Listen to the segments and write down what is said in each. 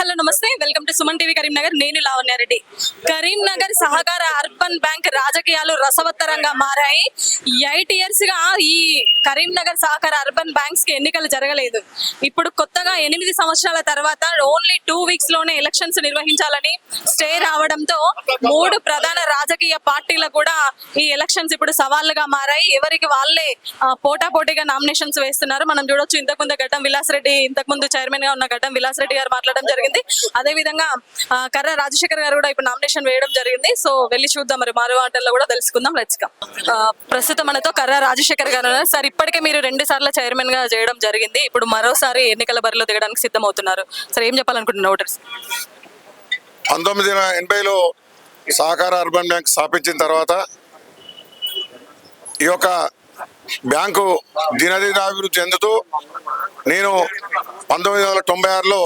hello namaste. Welcome to Suman TV Karimnagar. నేను లావణ్యారెడ్డి. కరీంనగర్ సహకార urban bank రాజకీయాలు రసవత్తరంగా మారాయి. ఎయిట్ ఇయర్స్గా ఈ కరీంనగర్ సహకార అర్బన్ బ్యాంక్స్కి ఎన్నికలు జరగలేదు. ఇప్పుడు కొత్తగా ఎనిమిది సంవత్సరాల తర్వాత ఓన్లీ టూ వీక్స్లోనే ఎలక్షన్స్ నిర్వహించాలని స్టే రావడంతో మూడు ప్రధాన రాజకీయ పార్టీలు కూడా ఈ ఎలక్షన్స్ ఇప్పుడు సవాళ్ళుగా మారాయి. ఎవరికి వాళ్ళే పోటా పోటాపోటీగా నామినేషన్స్ వేస్తున్నారు. మనం చూడొచ్చు ఇంతకుముందు గడ్డం విలాస్ రెడ్డి ఇంతకు ముందు చైర్మన్గా ఉన్న గడ్డం విలాస్ రెడ్డి గారు మాట్లాడడం జరిగింది. అదే విధంగా కర్ర రాజశేఖర్ గారు కూడా ఇప్పుడు నామినేషన్ వేయడం జరిగింది. సో వెళ్ళి చూద్దాం మరి మారు ఆటల్లో కూడా తెలుసుకుందాం. లెట్స్ ప్రస్తుతం మనతో కర్ర రాజశేఖర్ గారు సార్ ఇప్పటికే మీరు రెండు సార్లు చైర్మన్గా చేయడం జరిగింది. ఇప్పుడు మరోసారి ఎన్నికల బరిలో దిగడానికి సిద్ధమవుతున్నారు. సార్ ఏం చెప్పాలనుకుంటున్నారు ఓటర్స్ పంతొమ్మిది వందల ఎనభైలో సహకార అర్బన్ బ్యాంక్ స్థాపించిన తర్వాత ఈ యొక్క బ్యాంకు దినదినాభివృద్ధి చెందుతూ నేను పంతొమ్మిది వందల తొంభై ఆరులో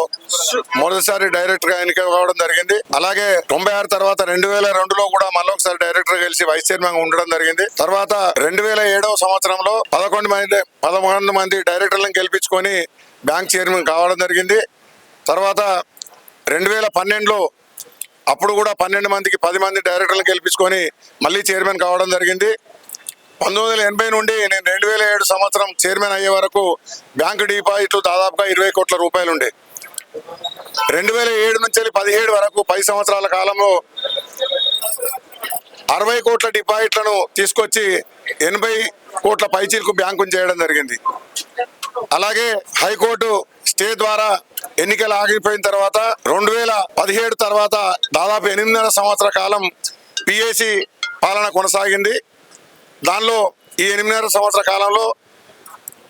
మొదటిసారి డైరెక్టర్గా ఎన్నిక కావడం జరిగింది. అలాగే తొంభై ఆరు తర్వాత రెండు వేల రెండులో కూడా మళ్ళీ ఒకసారి డైరెక్టర్ కలిసి వైస్ చైర్మన్ ఉండడం జరిగింది. తర్వాత రెండు వేల ఏడవ సంవత్సరంలో పదకొండు మంది పదకొండు మంది డైరెక్టర్లను గెలిపించుకొని బ్యాంక్ చైర్మన్ కావడం జరిగింది. తర్వాత రెండు వేల పన్నెండులో అప్పుడు కూడా పన్నెండు మందికి పది మంది డైరెక్టర్లు గెలిపించుకొని మళ్ళీ చైర్మన్ కావడం జరిగింది. పంతొమ్మిది వందల ఎనభై నుండి నేను రెండు వేల ఏడు సంవత్సరం చైర్మన్ అయ్యే వరకు బ్యాంకు డిపాజిట్లు దాదాపుగా ఇరవై కోట్ల రూపాయలు ఉండే. రెండు వేల ఏడు నుంచి వెళ్ళి పదిహేడు వరకు పది సంవత్సరాల కాలంలో అరవై కోట్ల డిపాజిట్లను తీసుకొచ్చి ఎనభై కోట్ల పైచీలకు బ్యాంకు చేయడం జరిగింది. అలాగే హైకోర్టు స్టే ద్వారా ఎన్నికలు ఆగిపోయిన తర్వాత రెండు వేల పదిహేడు తర్వాత దాదాపు ఎనిమిదిన్నర సంవత్సర కాలం పిఏసి పాలన కొనసాగింది. దానిలో ఈ ఎనిమిదిన్నర సంవత్సర కాలంలో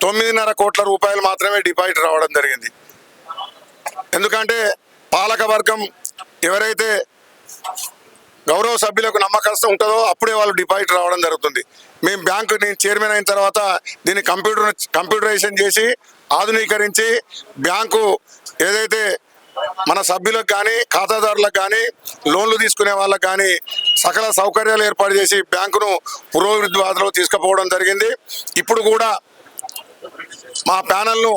తొమ్మిదిన్నర కోట్ల రూపాయలు మాత్రమే డిపాజిట్ రావడం జరిగింది. ఎందుకంటే పాలక వర్గం ఎవరైతే గౌరవ సభ్యులకు నమ్మకం ఉంటుందో అప్పుడే వాళ్ళు డిపాజిట్ రావడం జరుగుతుంది. మేము బ్యాంకు నేను చైర్మన్ అయిన తర్వాత దీన్ని కంప్యూటర్ కంప్యూటరైజేషన్ చేసి ఆధునీకరించి బ్యాంకు ఏదైతే మన సభ్యులకు కానీ ఖాతాదారులకు కానీ లోన్లు తీసుకునే వాళ్ళకి కానీ సకల సౌకర్యాలు ఏర్పాటు చేసి బ్యాంకును పురోభివృద్ధి బాధలో తీసుకుపోవడం జరిగింది. ఇప్పుడు కూడా మా ప్యానల్ను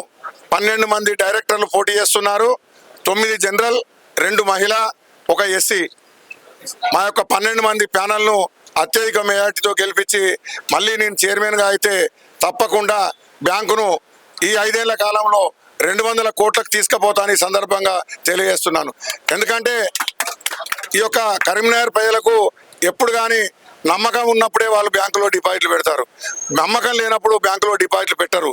పన్నెండు మంది డైరెక్టర్లు పోటీ చేస్తున్నారు. తొమ్మిది జనరల్ రెండు మహిళ ఒక ఎస్సీ. మా యొక్క పన్నెండు మంది ప్యానల్ను అత్యధిక మెజార్టీతో గెలిపించి మళ్ళీ నేను చైర్మన్గా అయితే తప్పకుండా బ్యాంకును ఈ ఐదేళ్ళ కాలంలో రెండు వందల కోట్లకు తీసుకుపోతాను ఈ సందర్భంగా తెలియజేస్తున్నాను. ఎందుకంటే ఈ యొక్క కరీంనగర్ ప్రజలకు ఎప్పుడు కానీ నమ్మకం ఉన్నప్పుడే వాళ్ళు బ్యాంకులో డిపాజిట్లు పెడతారు. నమ్మకం లేనప్పుడు బ్యాంకులో డిపాజిట్లు పెట్టరు.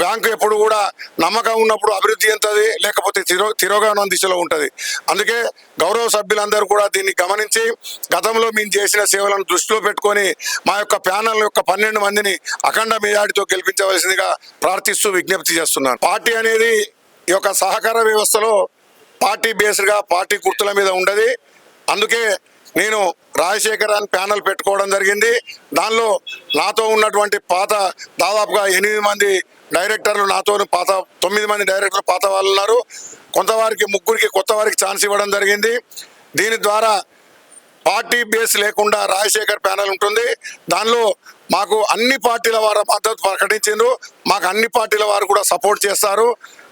బ్యాంకు ఎప్పుడు కూడా నమ్మకం ఉన్నప్పుడు అభివృద్ధి చెందుతుంది లేకపోతే తిరో తిరోగమనం దిశలో ఉంటుంది. అందుకే గౌరవ సభ్యులందరూ కూడా దీన్ని గమనించి గతంలో మేము చేసిన సేవలను దృష్టిలో పెట్టుకొని మా యొక్క ప్యానల్ యొక్క పన్నెండు మందిని అఖండ మెజార్టీతో గెలిపించవలసిందిగా ప్రార్థిస్తూ విజ్ఞప్తి చేస్తున్నాను. పార్టీ అనేది ఈ యొక్క సహకార వ్యవస్థలో పార్టీ బేస్డ్గా పార్టీ గుర్తుల మీద ఉండదు. అందుకే నేను రాజశేఖర్ అని ప్యానల్ పెట్టుకోవడం జరిగింది. దానిలో నాతో ఉన్నటువంటి పాత దాదాపుగా ఎనిమిది మంది డైరెక్టర్లు నాతో పాత తొమ్మిది మంది డైరెక్టర్లు పాత వాళ్ళు ఉన్నారు కొంతవారికి ముగ్గురికి కొత్త వారికి ఛాన్స్ ఇవ్వడం జరిగింది. దీని ద్వారా పార్టీ బేస్ లేకుండా రాజశేఖర్ ప్యానల్ ఉంటుంది. దానిలో మాకు అన్ని పార్టీల వారు మద్దతు ప్రకటించిండ్రు. మాకు అన్ని పార్టీల వారు కూడా సపోర్ట్ చేస్తారు.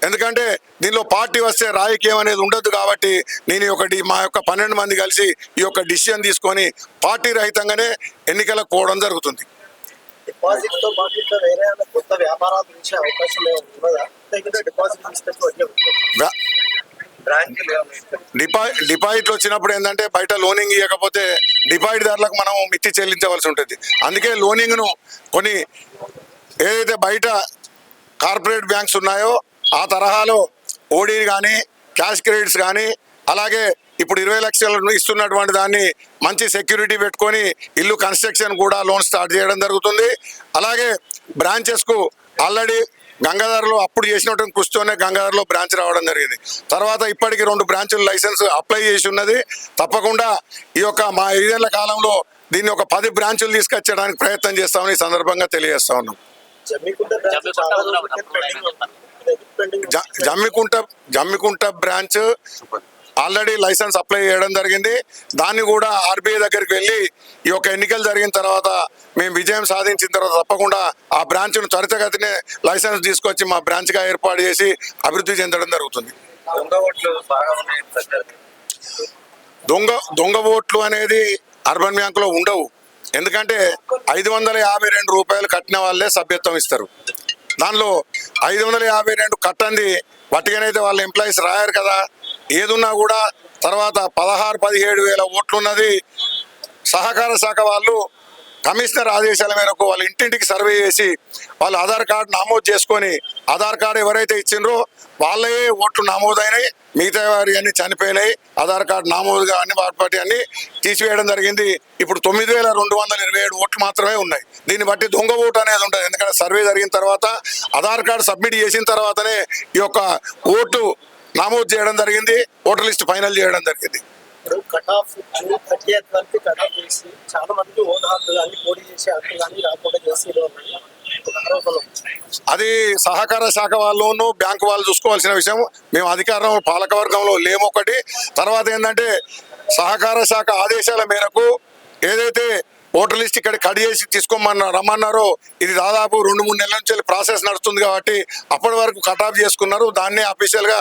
ఎందుకంటే దీనిలో పార్టీ వస్తే రాజకీయం అనేది ఉండదు కాబట్టి నేను ఒకటి మా యొక్క పన్నెండు మంది కలిసి ఈ యొక్క డిసిషన్ తీసుకొని పార్టీ రహితంగానే ఎన్నికలకు పోవడం జరుగుతుంది. డిపాజిట్తో పాటు వేరే కొత్త వ్యాపారాలు అవకాశం డిపా డిపాజిట్లు వచ్చినప్పుడు ఏంటంటే బయట లోనింగ్ ఇవ్వకపోతే డిపాజిట్ దారులకు మనం మిత్తి చెల్లించవలసి ఉంటుంది. అందుకే లోనింగ్ను కొన్ని ఏదైతే బయట కార్పొరేట్ బ్యాంక్స్ ఉన్నాయో ఆ తరహాలో ఓడీ కానీ క్యాష్ క్రెడిట్స్ కానీ అలాగే ఇప్పుడు ఇరవై లక్షలను ఇస్తున్నటువంటి దాన్ని మంచి సెక్యూరిటీ పెట్టుకొని ఇల్లు కన్స్ట్రక్షన్ కూడా లోన్ స్టార్ట్ చేయడం జరుగుతుంది. అలాగే బ్రాంచెస్కు ఆల్రెడీ గంగాధరలో అప్పుడు చేసినటువంటి కృషితోనే గంగాధరలో బ్రాంచ్ రావడం జరిగింది. తర్వాత ఇప్పటికి రెండు బ్రాంచుల లైసెన్స్ అప్లై చేసి ఉన్నది. తప్పకుండా ఈ యొక్క మా ఐదేళ్ళ కాలంలో దీన్ని ఒక పది బ్రాంచులు తీసుకొచ్చడానికి ప్రయత్నం చేస్తామని ఈ సందర్భంగా తెలియజేస్తా ఉన్నాం. Jammikunta Jammikunta branch already license apply చేయడం జరిగింది. దాన్ని కూడా ఆర్బీఐ దగ్గరికి వెళ్ళి ఈ యొక్క ఎన్నికలు జరిగిన తర్వాత మేము విజయం సాధించిన తర్వాత తప్పకుండా ఆ బ్రాంచ్ను త్వరితగతినే లైసెన్స్ తీసుకొచ్చి మా బ్రాంచ్గా ఏర్పాటు చేసి అభివృద్ధి చెందడం జరుగుతుంది. దొంగ దొంగ ఓట్లు అనేది అర్బన్ బ్యాంకులో ఉండవు. ఎందుకంటే ఐదు వందల యాభై రెండు రూపాయలు కట్టిన వాళ్ళే సభ్యత్వం ఇస్తారు. దానిలో ఐదు వందల యాభై రెండు కట్టంది వట్టిగానైతే వాళ్ళ ఎంప్లాయీస్ రాయారు కదా. ఏదున్నా కూడా తర్వాత పదహారు పదిహేడు వేల ఓట్లున్నది సహకార శాఖ వాళ్ళు కమిషనర్ ఆదేశాల మేరకు వాళ్ళ ఇంటింటికి సర్వే చేసి వాళ్ళు ఆధార్ కార్డు నమోదు చేసుకొని ఆధార్ కార్డు ఎవరైతే ఇచ్చిండ్రో వాళ్ళే ఓట్లు నమోదైనాయి మిగతా వారి అన్ని చనిపోయినాయి ఆధార్ కార్డు నమోదుగా అన్ని వాటి అన్ని తీసివేయడం జరిగింది. ఇప్పుడు తొమ్మిది వేల రెండు వందల ఇరవై ఏడు ఓట్లు మాత్రమే ఉన్నాయి. దీన్ని బట్టి దొంగ ఓటు అనేది ఉంటుంది. ఎందుకంటే సర్వే జరిగిన తర్వాత ఆధార్ కార్డు సబ్మిట్ చేసిన తర్వాతనే ఈ యొక్క ఓటు నమోదు చేయడం జరిగింది ఓటర్ లిస్ట్ ఫైనల్ చేయడం జరిగింది. ఇప్పుడు cut off June thirty eighth వరకు కట్ ఆఫ్ చేసి చాలా కానీ పోటీ చేసే కానీ రాకుండా అది సహకార శాఖ వాళ్ళను బ్యాంకు వాళ్ళు చూసుకోవాల్సిన విషయం. మేము అధికారం పాలకవర్గంలో లేము ఒకటి. తర్వాత ఏంటంటే సహకార శాఖ ఆదేశాల మేరకు ఏదైతే ఓటర్ లిస్ట్ ఇక్కడ కట్ చేసి తీసుకోమన్న రమ్మన్నారు. ఇది దాదాపు రెండు మూడు నెలల నుంచి ప్రాసెస్ నడుస్తుంది కాబట్టి అప్పటి వరకు కటాఫ్ చేసుకున్నారు. దాన్ని అఫీషియల్గా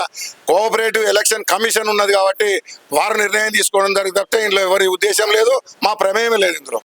కోఆపరేటివ్ ఎలక్షన్ కమిషన్ ఉన్నది కాబట్టి వారు నిర్ణయం తీసుకోవడం జరిగింది తప్పితే ఇందులో ఎవరి ఉద్దేశం లేదు మా ప్రమేయం లేదు ఇందులో.